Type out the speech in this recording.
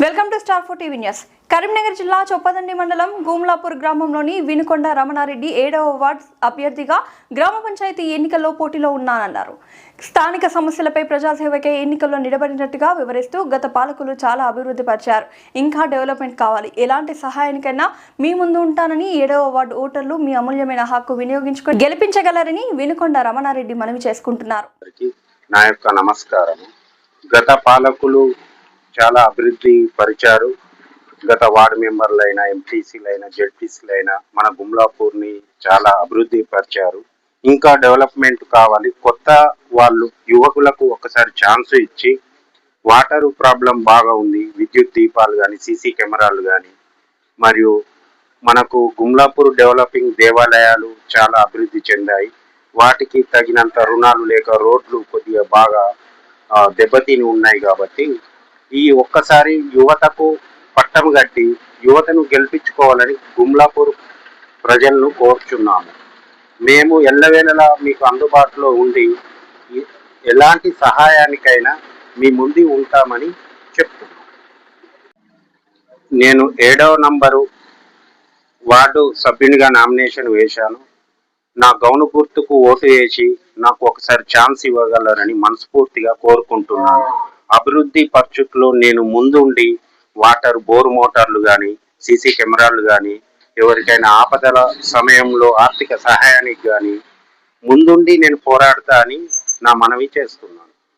Welcome to star four TV news. Karimnagar జిల్లా చొప్పదండి మండలం గూమ్లాపూర్ గ్రామంలోని వినుకొండ రమణారెడ్డి ఏడవ వార్డ్ అభ్యర్థిగా గ్రామ పంచాయతీ ఎన్నికల్లో పోటీలో ఉన్నానన్నారు. స్థానిక సమస్యలపై ప్రజాసేవకే ఎన్నికల్లో నిలబడినట్టుగా వివరిస్తూ గత పాలకులు చాలా అభివృద్ధి పరిచారు. ఇంకా డెవలప్మెంట్ కావాలి. ఎలాంటి సహాయానికైనా మీ ముందు ఉంటానని ఏడవ వార్డు ఓటర్లు మీ అమూల్యమైన హక్కు వినియోగించుకొని గెలిపించగలరని వినుకొండ రమణారెడ్డి మనవి చేసుకుంటున్నారు. నా యొక్క నమస్కారం గత పాలకులు చాలా అభివృద్ధి పరిచారు. గత వార్డు మెంబర్లైన ఎంపీసీలైన జెడ్పీసీలైన మన గుమ్లాపూర్ని చాలా అభివృద్ధి పరిచారు. ఇంకా డెవలప్మెంట్ కావాలి. కొత్త వాళ్ళు యువకులకు ఒకసారి ఛాన్స్ ఇచ్చి వాటర్ ప్రాబ్లం బాగా ఉంది. విద్యుత్ దీపాలు కానీ సీసీ కెమెరాలు కానీ మరియు మనకు గుమ్లాపూర్ డెవలపింగ్ దేవాలయాలు చాలా అభివృద్ధి చెందాయి. వాటికి తగినంత రుణాలు లేక రోడ్లు కొద్దిగా బాగా దెబ్బతిని ఉన్నాయి కాబట్టి ఈ ఒక్కసారి యువతకు పట్టం కట్టి యువతను గెలిపించుకోవాలని గుమ్లాపూర్ ప్రజలను కోరుచున్నాము. మేము ఎల్లవేళలా మీకు అందుబాటులో ఉండి ఎలాంటి సహాయానికైనా మీ ముందు ఉంటామని చెప్తున్నాం నేను ఏడవ నంబరు వార్డు సభ్యునిగా నామినేషన్ వేశాను. నా గౌను గుర్తుకు ఓటు వేసి నాకు ఒకసారి ఛాన్స్ ఇవ్వగలరని మనస్ఫూర్తిగా కోరుకుంటున్నాను. అభివృద్ధి పరిస్థితుల్లో నేను ముందుండి వాటర్ బోర్ మోటార్లు కానీ సీసీ కెమెరాలు కానీ ఎవరికైనా ఆపదల సమయంలో ఆర్థిక సహాయానికి కానీ ముందుండి నేను పోరాడతా అని నా మనవి చేస్తున్నాను.